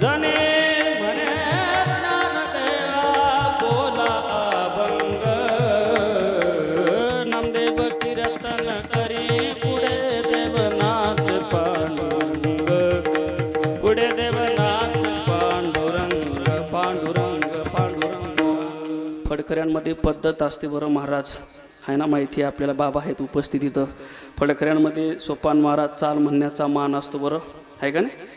जने म्हणे ज्ञानदेवा बोला अभंग। नामदेव कीर्तन करी पुढे देवनाथ पांडुरंग। पुढे देवनाथ पांडुरंग पांडुरंग पांडुरंग। फडकऱ्यांमध्ये पद्धत असते बरं महाराज. आहे ना माहिती आहे आपल्याला बाबा आहेत उपस्थित इथं फडकऱ्यांमध्ये सोपान महाराज चाल म्हणण्याचा मान असतो बरं. आहे का नाही?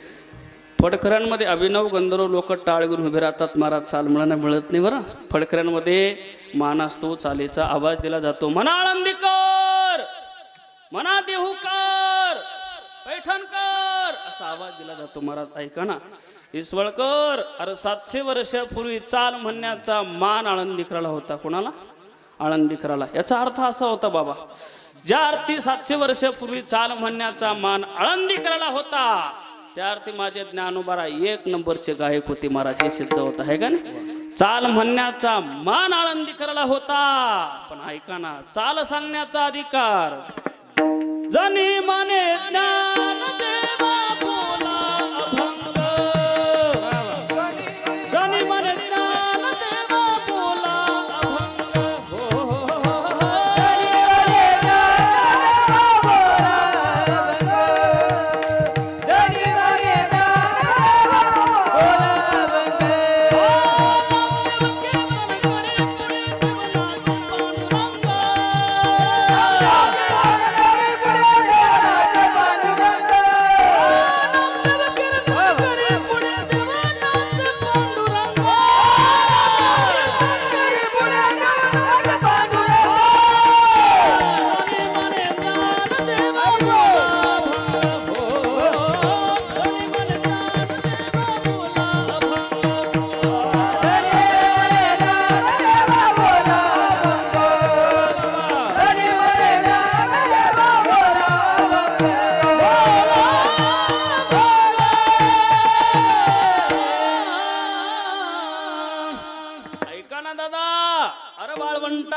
फडकऱ्यांमध्ये अभिनव गंधर्व लोक टाळ घेऊन उभे राहतात. महाराज चाल मुलांना मिळत नाही बरं. फडकऱ्यांमध्ये मान असतो चालीचा आवाज दिला जातो. मना आळंदीकर मना देहूकर पैठणकर! असा आवाज दिला जातो महाराज. ऐका ना. इसवळकर अरे सातशे वर्षापूर्वी चाल म्हणण्याचा मान आळंदीकराला होता. कोणाला? आळंदीकराला. याचा अर्थ असा होता बाबा. ज्या अर्थी सातशे वर्षापूर्वी चाल म्हणण्याचा मान आळंदीकराला होता. त्या अर्थी माझे ज्ञानोबारा एक नंबरचे गायक होते महाराज हे सिद्ध होत आहे का नाही? चाल म्हणण्याचा मान आळंदीकराला होता. पण ऐका ना चाल सांगण्याचा अधिकार. जनी मने ज्ञान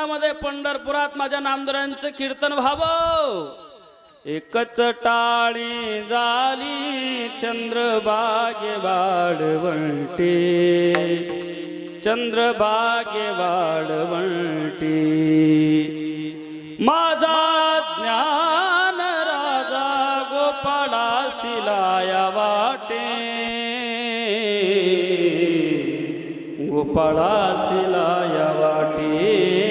वाळवंटामध्ये पंढरपुरात माझ्या नामदारांचं कीर्तन व्हावं. एकच टाळी झाली चंद्रबागे वाढवंटे चंद्रबागे वाढवंटे माझा ज्ञान राजा गोपाळा शिलाया वाटे. गोपाळा शिलाया वाटे.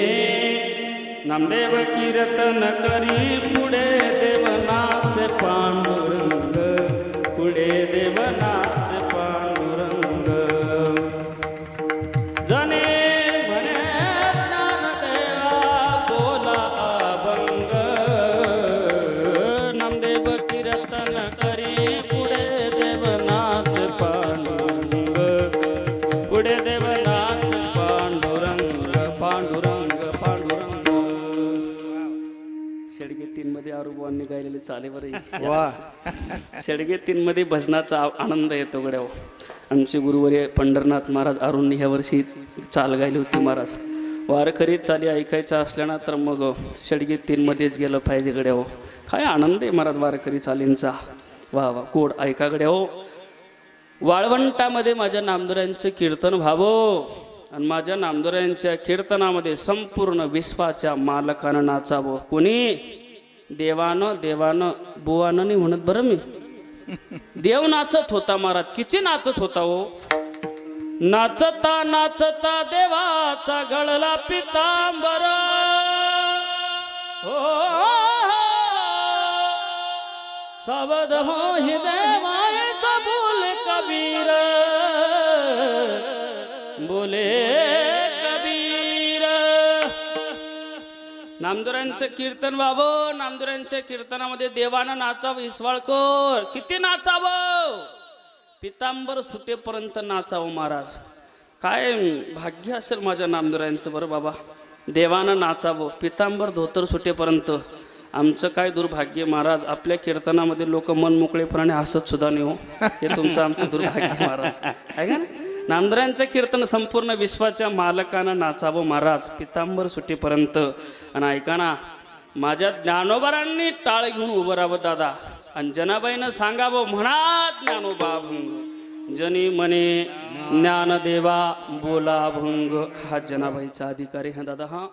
नामदेव कीर्तन करी पुढे देवनाच पांडुरंग पुढे देवनाच पांडुरंग. जने म्हणे ज्ञानदेवा बोला अभंग. नामदेव कीर्तन करी तीन मध्ये आरुबांनी गायलेले चाले बरं वा. शेडगे तीन मध्ये भजनाचा आनंद येतो गड्याव आमचे गुरुवर्य पंढरनाथ महाराज अरुण ह्या वर्षी चाल गायली होती महाराज. वारकरी चाली ऐकायचं असल्यानं तर मग शेडगे तीन मध्येच गेलं पाहिजे गड्याव काय आनंद आहे महाराज वारकरी चालींचा. वा वा कोड ऐका गड्याव वाळवंटामध्ये माझ्या नामदोऱ्यांचं कीर्तन व्हावं. आणि माझ्या नामदोऱ्यांच्या कीर्तनामध्ये संपूर्ण विश्वाच्या मालकानं नाचावं. कोणी? देवानं देवानं बुवानं नाही म्हणत बरं मी. देव नाचत होता महाराज. किती नाचत होता हो? नाचता नाचता देवाचा गळला पितांबर. हो, हो, हो. सावध हो. हि देवाय सबूल कबीर. बोले नामदुरांचं कीर्तन व्हावं नामदुरांच्या कीर्तनामध्ये देवानं नाचावं इसवाळकर किती नाचावं? पितांबर सुटेपर्यंत नाचावं महाराज. काय भाग्य असेल माझ्या नामदुरांचं बरं बाबा. देवानं नाचावं पितांबर धोतर सुटेपर्यंत. आमचं काय दुर्भाग्य महाराज आपल्या कीर्तनामध्ये लोक मन मोकळेपणाने हसत सुद्धा नाही हो. हे तुमचं आमचं दुर्भाग्य महाराज. आहे का ना नामदरांचं कीर्तन संपूर्ण विश्वाच्या मालकानं नाचावं महाराज पितांबर सुटीपर्यंत. आणि ऐकाना माझ्या ज्ञानोबारांनी टाळ घेऊन उभं राहावं दादा. आणि जनाबाईनं सांगावं म्हणा ज्ञानोबा भंग जनी म्हणे ज्ञानदेवा बोला भंग. हा जनाबाईचा अधिकारी हा दादा हा.